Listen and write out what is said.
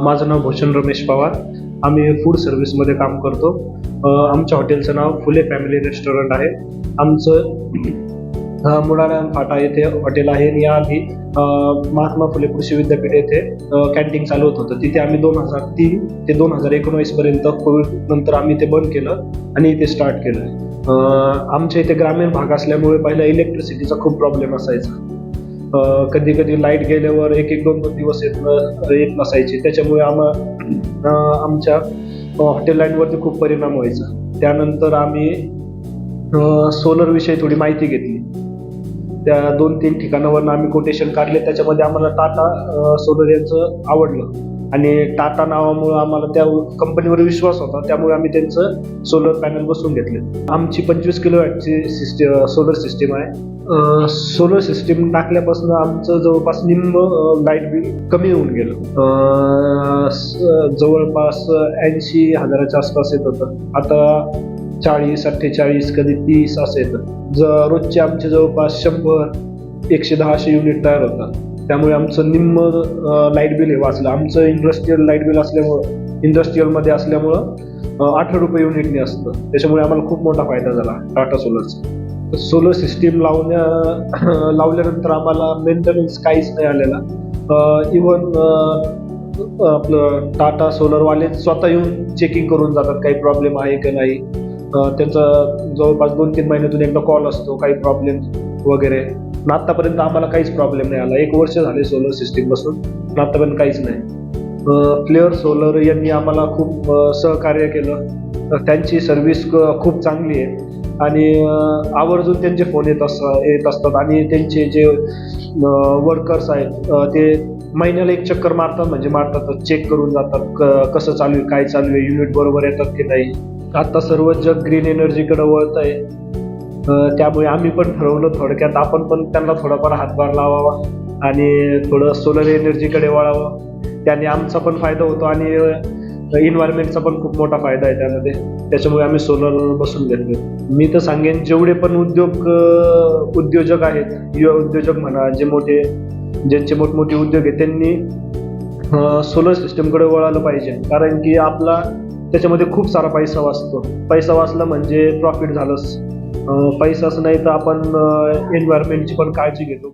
माझं नाव भूषण रमेश पवार. आम्ही फूड सर्व्हिसमध्ये काम करतो. आमच्या हॉटेलचं नाव फुले फॅमिली रेस्टॉरंट आहे. आमचं अ, फाटा येथे हॉटेल आहे. आणि याआधी महात्मा फुले कृषी विद्यापीठ येथे कॅन्टीन चालवत होतं तिथे आम्ही दोन हजार तीन ते दोन हजार एकोणवीसपर्यंत कोविड नंतर आम्ही ते बंद केलं आणि इथे स्टार्ट केलं. आमच्या इथे ग्रामीण भाग असल्यामुळे पहिला इलेक्ट्रिसिटीचा खूप प्रॉब्लेम असायचा. कधी कधी लाइट गेल्यावर एक एक दोन दोन दिवस येत न- येत नसायची. त्याच्यामुळे आम्हा आमच्या हॉटेल लाईनवरती खूप परिणाम व्हायचा. त्यानंतर आम्ही सोलर विषयी थोडी माहिती घेतली. त्या दोन तीन ठिकाणावरून आम्ही कोटेशन काढले. त्याच्यामध्ये आम्हाला टाटा सोलर यांचं आवडलं. आणि टाटा नावामुळं आम्हाला त्या कंपनीवर विश्वास होता. त्यामुळे आम्ही त्यांचं सोलर पॅनल बसवून घेतले. आमची पंचवीस किलो वॅटची सिस्टम सोलर सिस्टीम आहे. सोलर सिस्टीम टाकल्यापासून आमचं जवळपास निम्म लाइट बिल कमी होऊन गेलं. जवळपास ऐंशी हजाराच्या आसपास येत होतं. आता चाळीस अठ्ठेचाळीस कधी तीस असं येतं. ज रोजचे आमचे जवळपास शंभर एकशे दहाशे युनिट तयार होतात. त्यामुळे आमचं निम्म लाइट बिल हे वाचलं. आमचं इंडस्ट्रीयल लाइट बिल असल्यामुळं इंडस्ट्रीयलमध्ये असल्यामुळं आठ अठरा रुपये युनिटने असतं. त्याच्यामुळे आम्हाला खूप मोठा फायदा झाला टाटा सोलरचा सोलर सिस्टीम लावण्या लावल्यानंतर आम्हाला मेंटेनन्स काहीच नाही आलेला. इवन आपलं टाटा सोलरवाले स्वतः येऊन चेकिंग करून जातात काही प्रॉब्लेम आहे का नाही. त्यांचा जवळपास दोन तीन महिन्यातून एकदा कॉल असतो काही प्रॉब्लेम वगैरे. पण आत्तापर्यंत आम्हाला काहीच प्रॉब्लेम नाही आला. एक वर्ष झाले सोलर सिस्टीम बसून पण आत्तापर्यंत काहीच नाही. फ्लेअर सोलर यांनी आम्हाला खूप सहकार्य केलं. त्यांची सर्व्हिस खूप चांगली आहे. आणि आवर्जून त्यांचे फोन येत अस येत असतात. आणि त्यांचे जे वर्कर्स आहेत ते महिन्याला एक चक्कर मारतात. म्हणजे मारतात चेक करून जातात क- कसं चालू आहे काय चालू आहे युनिट बरोबर येतात की नाही. आता सर्व जग ग्रीन एनर्जीकडे वळत आहे त्यामुळे आम्ही पण ठरवलं थोडक्यात आपण पण त्यांना थोडाफार हातभार लावावा आणि थोडं सोलर एनर्जीकडे वळावं. त्याने आमचा पण फायदा होतो आणि इन्व्हायरमेंटचा पण खूप मोठा फायदा आहे त्यामध्ये. त्याच्यामुळे आम्ही सोलर बसून घेतले मी तर सांगेन जेवढे पण उद्योग उद्योजक आहेत युवा उद्योजक म्हणा जे मोठे ज्यांचे मोठमोठे उद्योग आहेत त्यांनी सोलर सिस्टमकडे वळालं पाहिजे. कारण की आपला त्याच्यामध्ये खूप सारा पैसा वाचतो. पैसा वाचला म्हणजे प्रॉफिट झालंच. पैसाच नाही तर आपण एन्व्हायरमेंटची पण काळजी घेतो.